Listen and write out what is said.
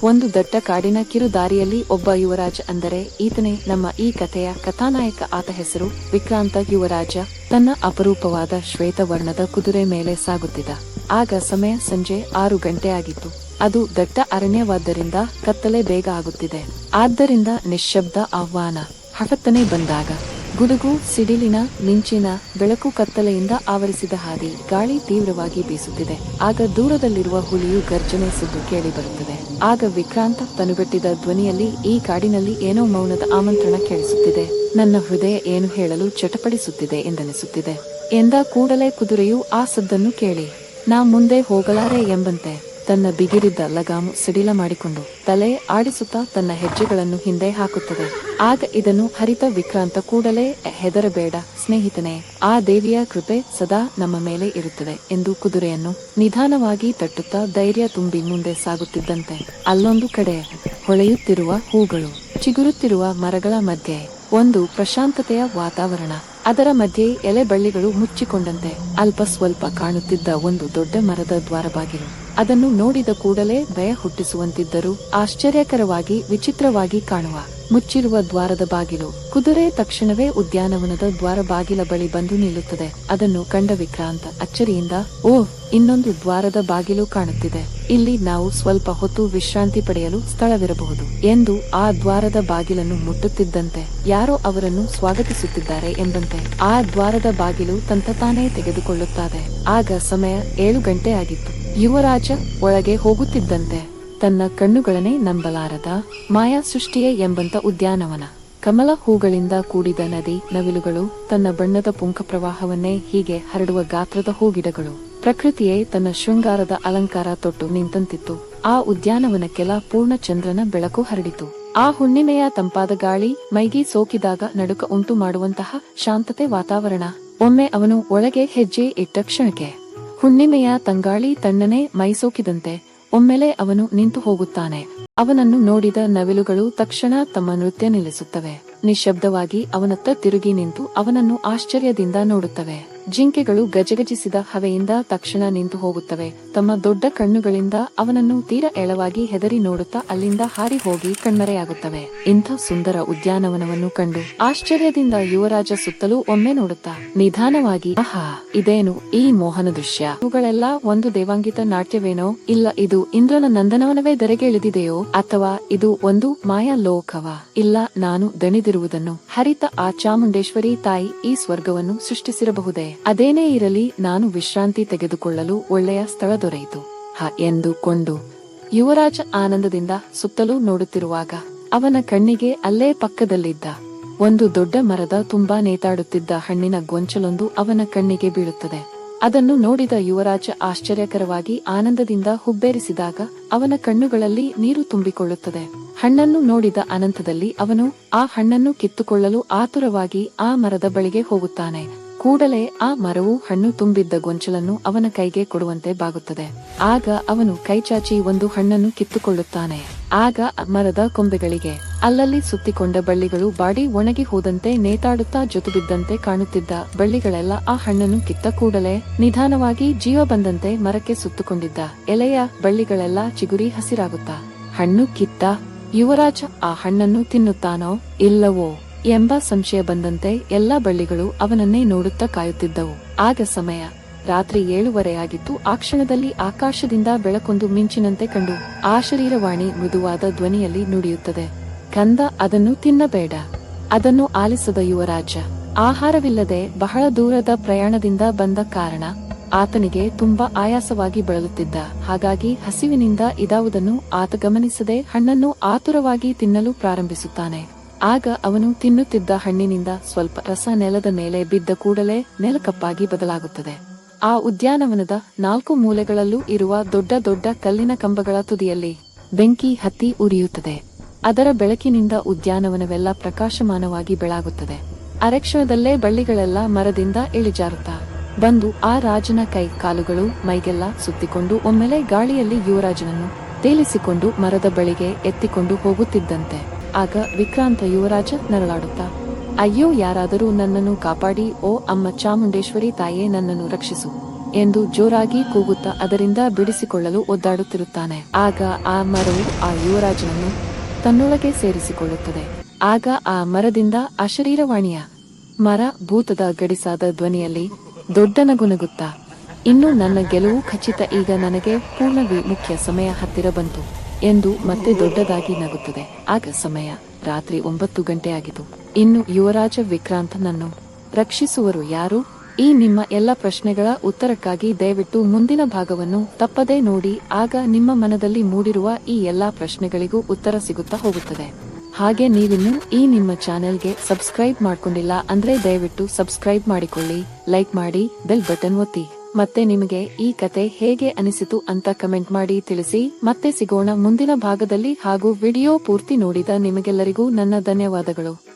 ಒಂದು ದಟ್ಟ ಕಾಡಿನ ಕಿರು ದಾರಿಯಲ್ಲಿ ಒಬ್ಬ ಯುವರಾಜ ಅಂದರೆ ಈತನೇ ನಮ್ಮ ಈ ಕಥೆಯ ಕಥಾನಾಯಕ ಆತ ಹೆಸರು. ವಿಕ್ರಾಂತ ಯುವರಾಜ ತನ್ನ ಅಪರೂಪವಾದ ಶ್ವೇತವರ್ಣದ ಕುದುರೆ ಮೇಲೆ ಸಾಗುತ್ತಿದ್ದ. ಆಗ ಸಮಯ ಸಂಜೆ ಆರು ಗಂಟೆ ಆಗಿತ್ತು. ಅದು ದಟ್ಟ ಅರಣ್ಯವಾದ್ದರಿಂದ ಕತ್ತಲೆ ಬೇಗ ಆಗುತ್ತಿದೆ. ಆದ್ದರಿಂದ ನಿಶ್ಶಬ್ದ ಆಹ್ವಾನ. ಹಠತ್ತನೆ ಬಂದಾಗ ಗುಡುಗು, ಸಿಡಿಲಿನ, ಮಿಂಚಿನ, ಬೆಳಕು ಕತ್ತಲೆಯಿಂದ ಆವರಿಸಿದ ಹಾದಿ ಗಾಳಿ ತೀವ್ರವಾಗಿ ಬೀಸುತ್ತಿದೆ. ಆಗ ದೂರದಲ್ಲಿರುವ ಹುಲಿಯು ಗರ್ಜನೆ ಸುದ್ದು ಕೇಳಿ ಬರುತ್ತದೆ ಆಗ ವಿಕ್ರಾಂತ ತನುಗಟ್ಟಿದ ಧ್ವನಿಯಲ್ಲಿ ಈ ಕಾಡಿನಲ್ಲಿ ಏನೋ ಮೌನದ ಆಮಂತ್ರಣ ಕೇಳಿಸುತ್ತಿದೆ. ನನ್ನ ಹೃದಯ ಏನು ಹೇಳಲು ಚಟಪಡಿಸುತ್ತಿದೆ ಎಂದನಿಸುತ್ತಿದೆ. ಎಂದ ಕೂಡಲೇ ಕುದುರೆಯು ಆ ಸದ್ದನ್ನು ಕೇಳಿ, ನಾ ಮುಂದೆ ಹೋಗಲಾರೆ ಎಂಬಂತೆ. ತನ್ನ ಬಿಗಿರಿದ್ದ ಲಗಾಮು ಸಿಡಿಲ ಮಾಡಿಕೊಂಡು ತಲೆ ಆಡಿಸುತ್ತಾ ತನ್ನ ಹೆಜ್ಜೆಗಳನ್ನು ಹಿಂದೆ ಹಾಕುತ್ತದೆ. ಆಗ ಇದನ್ನು ಹರಿತ ವಿಕ್ರಾಂತ ಕೂಡಲೇ ಹೆದರಬೇಡ, ಸ್ನೇಹಿತನೇ. ಆ ದೇವಿಯ ಕೃಪೆ ಸದಾ ನಮ್ಮ ಮೇಲೆ ಇರುತ್ತದೆ ಎಂದು ಕುದುರೆಯನ್ನು ನಿಧಾನವಾಗಿ ತಟ್ಟುತ್ತಾ ಧೈರ್ಯ ತುಂಬಿ ಮುಂದೆ ಸಾಗುತ್ತಿದ್ದಂತೆ. ಅಲ್ಲೊಂದು ಕಡೆ ಹೊಳೆಯುತ್ತಿರುವ ಹೂಗಳು, ಚಿಗುರುತ್ತಿರುವ ಮರಗಳ ಮಧ್ಯೆ, ಒಂದು ಪ್ರಶಾಂತತೆಯ ವಾತಾವರಣ. ಅದರ ಮಧ್ಯೆ ಎಲೆ ಬಳ್ಳಿಗಳು ಮುಚ್ಚಿಕೊಂಡಂತೆ, ಅಲ್ಪ ಸ್ವಲ್ಪ ಕಾಣುತ್ತಿದ್ದ ಒಂದು ದೊಡ್ಡ ಮರದ ದ್ವಾರಬಾಗಿಲು ಅದನ್ನು ನೋಡಿದ ಕೂಡಲೇ ಭಯ ಹುಟ್ಟಿಸುವಂತಿದ್ದರೂ ಆಶ್ಚರ್ಯಕರವಾಗಿ ವಿಚಿತ್ರವಾಗಿ ಕಾಣುವ, ಮುಚ್ಚಿರುವ ದ್ವಾರದ ಬಾಗಿಲು. ಕುದುರೆ ತಕ್ಷಣವೇ ಉದ್ಯಾನವನದ ದ್ವಾರ ಬಾಗಿಲ ಬಳಿ ಬಂದು ನಿಲ್ಲುತ್ತದೆ. ಅದನ್ನು ಕಂಡ ವಿಕ್ರಾಂತ ಅಚ್ಚರಿಯಿಂದ, ಓ, ಇನ್ನೊಂದು ದ್ವಾರದ ಬಾಗಿಲು ಕಾಣುತ್ತಿದೆ. ಇಲ್ಲಿ ನಾವು ಸ್ವಲ್ಪ ಹೊತ್ತು ವಿಶ್ರಾಂತಿ ಪಡೆಯಲು ಸ್ಥಳವಿರಬಹುದು ಎಂದು ಆ ದ್ವಾರದ ಬಾಗಿಲನ್ನು ಮುಟ್ಟುತ್ತಿದ್ದಂತೆ, ಯಾರೋ ಅವರನ್ನು ಸ್ವಾಗತಿಸುತ್ತಿದ್ದಾರೆ ಎಂದಂತೆ ಆ ದ್ವಾರದ ಬಾಗಿಲು ತಂತತಾನೇ ತೆಗೆದುಕೊಳ್ಳುತ್ತಾರೆ. ಆಗ ಸಮಯ ಏಳು ಗಂಟೆ ಆಗಿತ್ತು. ಯುವರಾಜ ಒಳಗೆ ಹೋಗುತ್ತಿದ್ದಂತೆ ತನ್ನ ಕಣ್ಣುಗಳನ್ನೇ ನಂಬಲಾರದ ಮಾಯಾ ಸೃಷ್ಟಿಯೇ ಎಂಬಂತ ಉದ್ಯಾನವನ. ಕಮಲ ಹೂಗಳಿಂದ ಕೂಡಿದ ನದಿ ನವಿಲುಗಳು ತನ್ನ ಬಣ್ಣದ ಪುಂಖ ಪ್ರವಾಹವನ್ನೇ ಹೀಗೆ ಹರಡುವ ಗಾತ್ರದ ಹೂಗಿಡಗಳು. ಪ್ರಕೃತಿಯೇ ತನ್ನ ಶೃಂಗಾರದ ಅಲಂಕಾರ ತೊಟ್ಟು ನಿಂತಂತಿತ್ತು. ಆ ಉದ್ಯಾನವನಕ್ಕೆಲ್ಲ ಪೂರ್ಣ ಚಂದ್ರನ ಬೆಳಕು ಹರಡಿತು. ಆ ಹುಣ್ಣಿಮೆಯ ತಂಪಾದ ಗಾಳಿ ಮೈಗೆ ಸೋಕಿದಾಗ ನಡುಕ ಉಂಟು ಮಾಡುವಂತಹ ಶಾಂತತೆ ವಾತಾವರಣ. ಒಮ್ಮೆ ಅವನು ಒಳಗೆ ಹೆಜ್ಜೆ ಇಟ್ಟ ಕ್ಷಣಕ್ಕೆ ಹುಣ್ಣಿಮೆಯ ತಂಗಾಳಿ ತಣ್ಣನೆ ಮೈಸೋಕಿದಂತೆ ಒಮ್ಮೆಲೆ ಅವನು ನಿಂತು ಹೋಗುತ್ತಾನೆ. ಅವನನ್ನು ನೋಡಿದ ನವಿಲುಗಳು ತಕ್ಷಣ ತಮ್ಮ ನೃತ್ಯ ನಿಲ್ಲಿಸುತ್ತವೆ. ನಿಶ್ಶಬ್ದವಾಗಿ ಅವನತ್ತ ತಿರುಗಿ ನಿಂತು ಅವನನ್ನು ಆಶ್ಚರ್ಯದಿಂದ ನೋಡುತ್ತವೆ. ಜಿಂಕೆಗಳು ಗಜಗಜಿಸಿದ ಹವೆಯಿಂದ ತಕ್ಷಣ ನಿಂತು ಹೋಗುತ್ತವೆ. ತಮ್ಮ ದೊಡ್ಡ ಕಣ್ಣುಗಳಿಂದ ಅವನನ್ನು ತೀರ ಎಳವಾಗಿ ಹೆದರಿ ನೋಡುತ್ತಾ ಅಲ್ಲಿಂದ ಹಾರಿ ಹೋಗಿ ಕಣ್ಮರೆಯಾಗುತ್ತವೆ. ಇಂಥ ಸುಂದರ ಉದ್ಯಾನವನವನ್ನು ಕಂಡು ಆಶ್ಚರ್ಯದಿಂದ ಯುವರಾಜ ಸುತ್ತಲೂ ಒಮ್ಮೆ ನೋಡುತ್ತಾ, ನಿಧಾನವಾಗಿ, ಆಹಾ, ಇದೇನು ಈ ಮೋಹನ ದೃಶ್ಯ? ಇವುಗಳೆಲ್ಲ ಒಂದು ದೇವಾಂಗಿತ ನಾಟ್ಯವೇನೋ? ಇಲ್ಲ, ಇದು ಇಂದ್ರನ ನಂದನವನವೇ ದರೆಗೆ ಇಳಿದಿದೆಯೋ ಅಥವಾ ಇದು ಒಂದು ಮಾಯಾ ಲೋಕವ ಇಲ್ಲ, ನಾನು ದಣಿದಿರುವುದನ್ನು. ಹರಿತ ಆ ಚಾಮುಂಡೇಶ್ವರಿ ತಾಯಿ ಈ ಸ್ವರ್ಗವನ್ನು ಸೃಷ್ಟಿಸಿರಬಹುದೇ? ಅದೇನೇ ಇರಲಿ ನಾನು ವಿಶ್ರಾಂತಿ ತೆಗೆದುಕೊಳ್ಳಲು ಒಳ್ಳೆಯ ಸ್ಥಳ ದೊರೆಯಿತು. ಹ ಎಂದುಕೊಂಡು ಯುವರಾಜ ಆನಂದದಿಂದ ಸುತ್ತಲೂ ನೋಡುತ್ತಿರುವಾಗ ಅವನ ಕಣ್ಣಿಗೆ ಅಲ್ಲೇ ಪಕ್ಕದಲ್ಲಿದ್ದ ಒಂದು ದೊಡ್ಡ ಮರದ ತುಂಬಾ ನೇತಾಡುತ್ತಿದ್ದ ಹಣ್ಣಿನ ಗೊಂಚಲೊಂದು ಅವನ ಕಣ್ಣಿಗೆ ಬೀಳುತ್ತದೆ. ಅದನ್ನು ನೋಡಿದ ಯುವರಾಜ ಆಶ್ಚರ್ಯಕರವಾಗಿ ಆನಂದದಿಂದ ಹುಬ್ಬೇರಿಸಿದಾಗ ಅವನ ಕಣ್ಣುಗಳಲ್ಲಿ ನೀರು ತುಂಬಿಕೊಳ್ಳುತ್ತದೆ. ಹಣ್ಣನ್ನು ನೋಡಿದ ಅನಂತದಲ್ಲಿ ಅವನು ಆ ಹಣ್ಣನ್ನು ಕಿತ್ತುಕೊಳ್ಳಲು ಆತುರವಾಗಿ ಆ ಮರದ ಬಳಿಗೆ ಹೋಗುತ್ತಾನೆ. ಕೂಡಲೇ ಆ ಮರವು ಹಣ್ಣು ತುಂಬಿದ್ದ ಗೊಂಚಲನ್ನು ಅವನ ಕೈಗೆ ಕೊಡುವಂತೆ ಬಾಗುತ್ತದೆ. ಆಗ ಅವನು ಕೈಚಾಚಿ ಒಂದು ಹಣ್ಣನ್ನು ಕಿತ್ತುಕೊಳ್ಳುತ್ತಾನೆ. ಆಗ ಮರದ ಕೊಂಬೆಗಳಿಗೆ, ಅಲ್ಲಲ್ಲಿ ಸುತ್ತಿಕೊಂಡ ಬಳ್ಳಿಗಳು ಬಾಡಿ ಒಣಗಿ ಹೋದಂತೆ ನೇತಾಡುತ್ತಾ ಜೊತುಬಿದ್ದಂತೆ ಕಾಣುತ್ತಿದ್ದ ಬಳ್ಳಿಗಳೆಲ್ಲ ಆ ಹಣ್ಣನ್ನು ಕಿತ್ತ ಕೂಡಲೇ ನಿಧಾನವಾಗಿ ಜೀವ ಬಂದಂತೆ ಮರಕ್ಕೆ ಸುತ್ತುಕೊಂಡಿದ್ದ ಎಲೆಯ ಬಳ್ಳಿಗಳೆಲ್ಲ ಚಿಗುರಿ ಹಸಿರಾಗುತ್ತಾ, ಹಣ್ಣು ಕಿತ್ತ, ಯುವರಾಜ ಆ ಹಣ್ಣನ್ನು ತಿನ್ನುತ್ತಾನೋ ಇಲ್ಲವೋ? ಎಂಬ ಸಂಶಯ ಬಂದಂತೆ ಎಲ್ಲ ಬಳ್ಳಿಗಳು ಅವನನ್ನೇ ನೋಡುತ್ತಾ ಕಾಯುತ್ತಿದ್ದವು. ಆಗ ಸಮಯ. ರಾತ್ರಿ ಏಳುವರೆಯಾಗಿತ್ತು ಆ ಕ್ಷಣದಲ್ಲಿ ಆಕಾಶದಿಂದ ಬೆಳಕೊಂದು ಮಿಂಚಿನಂತೆ ಕಂಡು ಆ ಶರೀರವಾಣಿ ಮೃದುವಾದ ಧ್ವನಿಯಲ್ಲಿ ನುಡಿಯುತ್ತದೆ. ಕಂದ ಅದನ್ನು ತಿನ್ನಬೇಡ. ಅದನ್ನು ಆಲಿಸದ ಯುವರಾಜ. ಆಹಾರವಿಲ್ಲದೆ ಬಹಳ ದೂರದ ಪ್ರಯಾಣದಿಂದ ಬಂದ ಕಾರಣ ಆತನಿಗೆ ತುಂಬಾ ಆಯಾಸವಾಗಿ ಬಳಲುತ್ತಿದ್ದ. ಹಾಗಾಗಿ ಹಸಿವಿನಿಂದ ಇದಾವುದನ್ನು ಆತ ಗಮನಿಸದೆ ಹಣ್ಣನ್ನು ಆತುರವಾಗಿ ತಿನ್ನಲು ಪ್ರಾರಂಭಿಸುತ್ತಾನೆ. ಆಗ ಅವನು ತಿನ್ನುತ್ತಿದ್ದ ಹಣ್ಣಿನಿಂದ ಸ್ವಲ್ಪ ರಸ ನೆಲದ ಮೇಲೆ ಬಿದ್ದ ಕೂಡಲೇ ನೆಲಕಪ್ಪಾಗಿ ಬದಲಾಗುತ್ತದೆ. ಆ ಉದ್ಯಾನವನದ ನಾಲ್ಕು ಮೂಲೆಗಳಲ್ಲೂ ಇರುವ ದೊಡ್ಡ ದೊಡ್ಡ ಕಲ್ಲಿನ ಕಂಬಗಳ ತುದಿಯಲ್ಲಿ ಬೆಂಕಿ ಹತ್ತಿ ಉರಿಯುತ್ತದೆ. ಅದರ ಬೆಳಕಿನಿಂದ ಉದ್ಯಾನವನವೆಲ್ಲ ಪ್ರಕಾಶಮಾನವಾಗಿ ಬೆಳಗುತ್ತದೆ. ಅರೆಕ್ಷಣದಲ್ಲೇ ಬಳ್ಳಿಗಳೆಲ್ಲ ಮರದಿಂದ ಇಳಿಜಾರುತ್ತಾ. ಬಂದು ಆ ರಾಜನ ಕೈ ಕಾಲುಗಳು ಮೈಗೆಲ್ಲ ಸುತ್ತಿಕೊಂಡು ಒಮ್ಮೆಲೆ ಗಾಳಿಯಲ್ಲಿ ಯುವರಾಜನನ್ನು ತೇಲಿಸಿಕೊಂಡು ಮರದ ಬಳಿಗೆ ಎತ್ತಿಕೊಂಡು ಹೋಗುತ್ತಿದ್ದಂತೆ. ಆಗ ವಿಕ್ರಾಂತ ಯುವರಾಜ ನರಳಾಡುತ್ತಾ, ಅಯ್ಯೋ, ಯಾರಾದರೂ ನನ್ನನ್ನು ಕಾಪಾಡಿ, ಓ ಅಮ್ಮ ಚಾಮುಂಡೇಶ್ವರಿ ತಾಯೇ ನನ್ನನ್ನು ರಕ್ಷಿಸು ಎಂದು ಜೋರಾಗಿ ಕೂಗುತ್ತಾ ಅದರಿಂದ ಬಿಡಿಸಿಕೊಳ್ಳಲು ಒದ್ದಾಡುತ್ತಿರುತ್ತಾನೆ. ಆಗ ಆ ಮರವು ಆ ಯುವರಾಜನನ್ನು ತನ್ನೊಳಗೆ ಸೇರಿಸಿಕೊಳ್ಳುತ್ತದೆ. ಆಗ ಆ ಮರದಿಂದ ಅಶರೀರವಾಣಿಯ ಮರ ಭೂತದ ಗಡಿಸಾದ ಧ್ವನಿಯಲ್ಲಿ ದೊಡ್ಡ ನಗುನಗುತ್ತಾ ಇನ್ನು ನನ್ನ ಗೆಲುವು ಖಚಿತ, ಈಗ ನನಗೆ ಪೂರ್ಣವಿ ಮುಖ್ಯ ಸಮಯ ಹತ್ತಿರ ಬಂತು. ಎಂದು ಮತ್ತೆ ದೊಡ್ಡದಾಗಿ ನಗುತ್ತದೆ. ಆಗ ಸಮಯ ರಾತ್ರಿ ಒಂಬತ್ತು ಗಂಟೆ ಆಗಿತು ಇನ್ನು ಯುವರಾಜ ವಿಕ್ರಾಂತನನ್ನು ರಕ್ಷಿಸುವರು ಯಾರು? ಈ ನಿಮ್ಮ ಎಲ್ಲ ಪ್ರಶ್ನೆಗಳ ಉತ್ತರಕ್ಕಾಗಿ ದಯವಿಟ್ಟು ಮುಂದಿನ ಭಾಗವನ್ನು ತಪ್ಪದೇ ನೋಡಿ, ಆಗ ನಿಮ್ಮ ಮನದಲ್ಲಿ ಮೂಡಿರುವ ಈ ಎಲ್ಲಾ ಪ್ರಶ್ನೆಗಳಿಗೂ ಉತ್ತರ ಸಿಗುತ್ತಾ ಹೋಗುತ್ತದೆ. ಹಾಗೆ ನೀವಿನ್ನು ಈ ನಿಮ್ಮ ಚಾನೆಲ್ಗೆ ಸಬ್ಸ್ಕ್ರೈಬ್ ಮಾಡ್ಕೊಂಡಿಲ್ಲ ಅಂದ್ರೆ ದಯವಿಟ್ಟು ಸಬ್ಸ್ಕ್ರೈಬ್ ಮಾಡಿಕೊಳ್ಳಿ, ಲೈಕ್ ಮಾಡಿ, ಬೆಲ್ ಬಟನ್ ಒತ್ತಿ. ಮತ್ತೆ ನಿಮಗೆ ಈ ಕತೆ ಹೇಗೆ ಅನಿಸಿತು ಅಂತ ಕಮೆಂಟ್ ಮಾಡಿ ತಿಳಿಸಿ, ಮತ್ತೆ ಸಿಗೋಣ ಮುಂದಿನ ಭಾಗದಲ್ಲಿ ಹಾಗೂ ವಿಡಿಯೋ ಪೂರ್ತಿ ನೋಡಿದ ನಿಮಗೆಲ್ಲರಿಗೂ ನನ್ನ ಧನ್ಯವಾದಗಳು.